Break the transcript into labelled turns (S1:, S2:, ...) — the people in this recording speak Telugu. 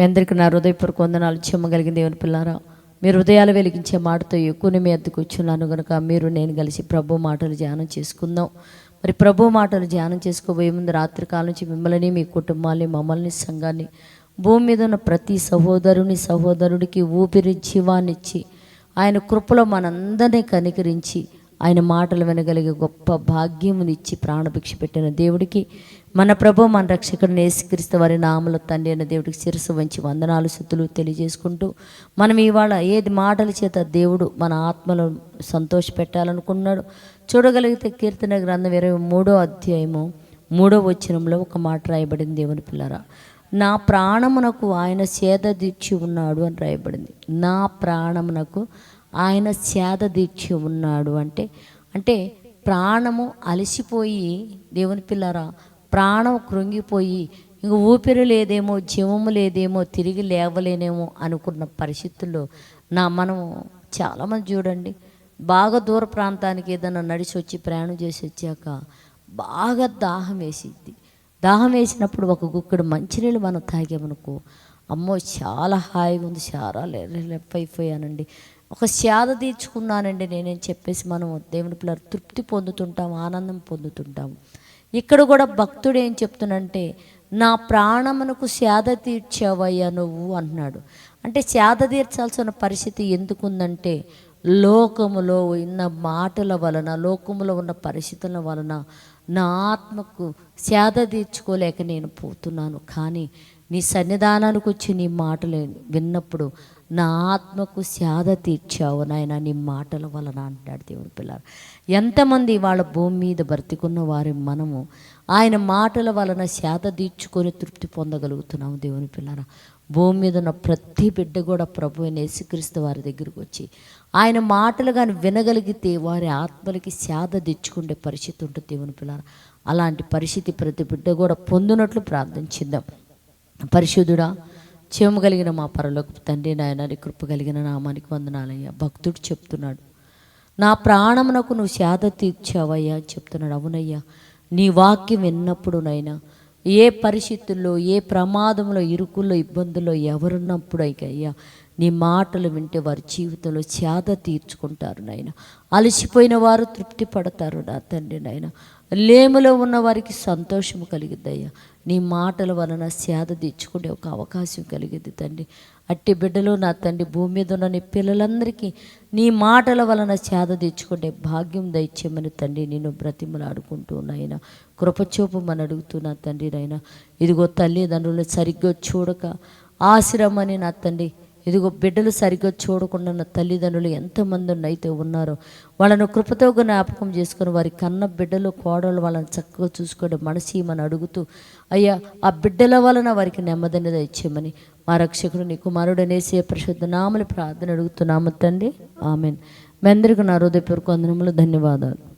S1: మీ అందరికీ నా హృదయపూర్వక వందనాలు చెమ్మగలిగిన దేవుని పిల్లారా. మీరు హృదయాలు వెలిగించే మాటతో ఎక్కువని మీ అద్దెకు వచ్చున్నాను కనుక మీరు నేను కలిసి ప్రభు మాటలు ధ్యానం చేసుకుందాం. మరి ప్రభు మాటలు ధ్యానం చేసుకోబోయే ముందు రాత్రి కాలం నుంచి మిమ్మల్ని మీ కుటుంబాన్ని మమ్మల్ని సంఘాన్ని భూమి మీద ఉన్న ప్రతి సహోదరుని సహోదరుడికి ఊపిరి జీవాన్నిచ్చి ఆయన కృపలో మనందరినీ కనికరించి ఆయన మాటలు వినగలిగే గొప్ప భాగ్యమునిచ్చి ప్రాణభిక్ష పెట్టిన దేవుడికి మన ప్రభు మన రక్షకుడు నేసుక్రీస్తు వారి నామల తండ్రి అయిన దేవుడికి శిరస్సు వంచి వందనాలు శుద్ధులు తెలియజేసుకుంటూ మనం ఇవాళ ఏది మాటల చేత దేవుడు మన ఆత్మలో సంతోష పెట్టాలనుకున్నాడు చూడగలిగితే కీర్తన గ్రంథం ఇరవై మూడో అధ్యాయము మూడో వచనంలో ఒక మాట రాయబడింది దేవుని పిల్లరా. నా ప్రాణమునకు ఆయన సేద దీక్షి ఉన్నాడు అని రాయబడింది. నా ప్రాణమునకు ఆయన సేద దీక్ష ఉన్నాడు అంటే అంటే ప్రాణము అలసిపోయి దేవుని పిల్లరా ప్రాణం కృంగిపోయి ఇంక ఊపిరి లేదేమో జీవము లేదేమో తిరిగి లేవలేనేమో అనుకున్న పరిస్థితుల్లో నా మనం చాలామంది చూడండి బాగా దూర ప్రాంతానికి ఏదైనా నడిచి వచ్చి ప్రయాణం చేసి వచ్చాక బాగా దాహం వేసిద్ది. దాహం వేసినప్పుడు ఒక గుక్కడు మంచినీళ్ళు మనం తాగామనుకో అమ్మో చాలా హాయిగా ఉంది చాలా అయిపోయానండి ఒక శాద తీర్చుకున్నానండి నేనేం చెప్పేసి మనం దేవుని పిల్లలు తృప్తి పొందుతుంటాం ఆనందం పొందుతుంటాం. ఇక్కడ కూడా భక్తుడు ఏం చెప్తున్నంటే నా ప్రాణమునకు సేద తీర్చావయ్యా నువ్వు అంటున్నాడు. అంటే శాద తీర్చాల్సిన పరిస్థితి ఎందుకుందంటే లోకములో ఉన్న మాటల వలన లోకములో ఉన్న పరిస్థితుల వలన నా ఆత్మకు సేద తీర్చుకోలేక నేను పోతున్నాను. కానీ నీ సన్నిధానానికి వచ్చి నీ మాటలు విన్నప్పుడు నా ఆత్మకు శాద తీర్చావు నాయన నీ మాటల వలన అంటాడు దేవుని పిల్లలు. ఎంతమంది వాళ్ళ భూమి మీద బ్రతికున్న వారి మనము ఆయన మాటల వలన శాద తీర్చుకొని తృప్తి పొందగలుగుతున్నాము దేవుని పిల్లరా. భూమి మీద ఉన్న ప్రతి బిడ్డ కూడా ప్రభు యేసుక్రీస్తు వారి దగ్గరికి వచ్చి ఆయన మాటలు కానీ వినగలిగితే వారి ఆత్మలకి శాద తెచ్చుకుంటే పరిస్థితి ఉంటుంది దేవుని పిల్లరా. అలాంటి పరిస్థితి ప్రతి బిడ్డ కూడా పొందినట్లు ప్రార్థించిద్దాం. పరిశుద్ధుడా చేము కలిగిన మా పరలోకి తండ్రి నాయన నీ కృప కలిగిన నామానికి వందనాలయ్యా. భక్తుడు చెప్తున్నాడు నా ప్రాణమునకు నువ్వు శాద తీర్చావయ్యా అని చెప్తున్నాడు. అవునయ్యా నీ వాక్యం విన్నప్పుడు నైనా ఏ పరిస్థితుల్లో ఏ ప్రమాదంలో ఇరుకుల్లో ఇబ్బందుల్లో ఎవరున్నప్పుడు అయ్యా నీ మాటలు వింటే వారి జీవితంలో సేద తీర్చుకుంటారు నాయన. అలసిపోయిన వారు తృప్తి పడతారు నా తండ్రి నాయన. లేములో ఉన్న వారికి సంతోషం కలిగిద్దయ్యా. నీ మాటల వలన సేద తీర్చుకుంటే ఒక అవకాశం కలిగింది తండ్రి. అట్టి బిడ్డలు నా తండ్రి భూమి మీద ఉన్న నీ పిల్లలందరికీ నీ మాటల వలన సేద తీర్చుకుంటే భాగ్యం దయచేయమని తండ్రి నేను బ్రతిమలాడుకుంటూ నాయన. కృపచూపమని అడుగుతున్నా తండ్రి నాయన. ఇదిగో తల్లిదండ్రులు సరిగ్గా చూడక ఆశ్రమని నా తండ్రి ఇదిగో బిడ్డలు సరిగ్గా చూడకుండా తల్లిదండ్రులు ఎంతమంది అయితే ఉన్నారో వాళ్ళను కృపతో జ్ఞాపకం చేసుకుని వారి కన్న బిడ్డలు కోడలు వాళ్ళని చక్కగా చూసుకొని మనసి మన అడుగుతూ అయ్యా ఆ బిడ్డల వలన వారికి నెమ్మదిని ఇచ్చేయమని మా రక్షకుడు నీ కుమారుడు అనేసి పరిశుద్ధ నామని ప్రార్థన అడుగుతున్నాము తండ్రి. ఆమెన్. మీ అందరికీ నా హృదయపూర్వక వందనములు ధన్యవాదాలు.